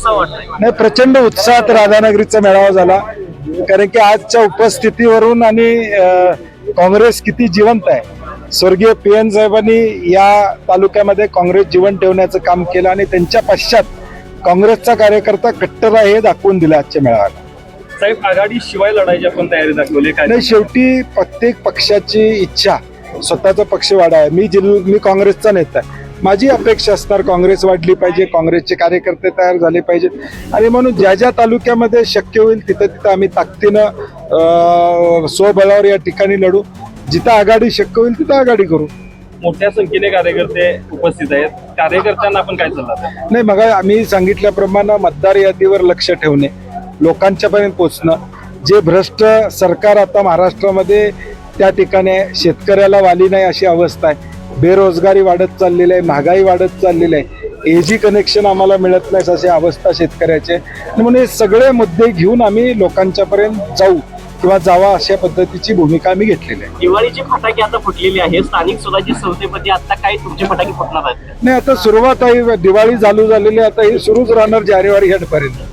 उत्साह वाटतोय. नाही प्रचंड उत्साहात राधानगरीचा मेळावा झाला. कारण की आजच्या उपस्थितीवरून आणि काँग्रेस किती जिवंत आहे. स्वर्गीय पी एन साहेबांनी या तालुक्यामध्ये काँग्रेस जिवंत ठेवण्याचं काम केलं आणि त्यांच्या पश्चात काँग्रेसचा कार्यकर्ता कट्टर आहे हे दाखवून दिलं आजच्या मेळाव्यात साहेब आघाडी शिवाय लढायची आपण तयारी दाखवली काय नाही शेवटी प्रत्येक पक्षाची इच्छा स्वतःचा पक्ष वाढा आहे मी जिल्ह मी काँग्रेसचा नेता आहे. माझी अपेक्षा असणार काँग्रेस वाढली पाहिजे काँग्रेसचे कार्यकर्ते तयार झाले पाहिजेत. आणि म्हणून ज्या ज्या तालुक्यामध्ये शक्य होईल तिथं तिथं आम्ही ताकदीनं स्वबळावर या ठिकाणी लढू. जिथं आघाडी शक्य होईल तिथं आघाडी करू. मोठ्या संख्येने कार्यकर्ते उपस्थित आहेत. कार्यकर्त्यांना आपण काय सल्ला? नाही मग आम्ही सांगितल्याप्रमाणे मतदार यादीवर लक्ष ठेवणे लोकांच्यापर्यंत पोचणं. जे भ्रष्ट सरकार आता महाराष्ट्रामध्ये त्या ठिकाणी शेतकऱ्याला वाली नाही अशी अवस्था आहे. बेरोजगारी वाढत चाललेली आहे महागाई वाढत चाललेली आहे. एजी कनेक्शन आम्हाला मिळत नाही अशी अवस्था शेतकऱ्याची. म्हणून हे सगळे मुद्दे घेऊन आम्ही लोकांच्यापर्यंत जाऊ किंवा जावा अशा पद्धतीची भूमिका आम्ही घेतलेली आहे. दिवाळीची फटाके आता फुटलेली आहे स्थानिक स्वराज्य संस्थेमध्ये आता काय तुमचे फटाके फुटणार आहेत? नाही आता सुरुवात आहे. दिवाळी चालू झालेली आहे, आता ही सुरूच राहणार जानेवारी पर्यंत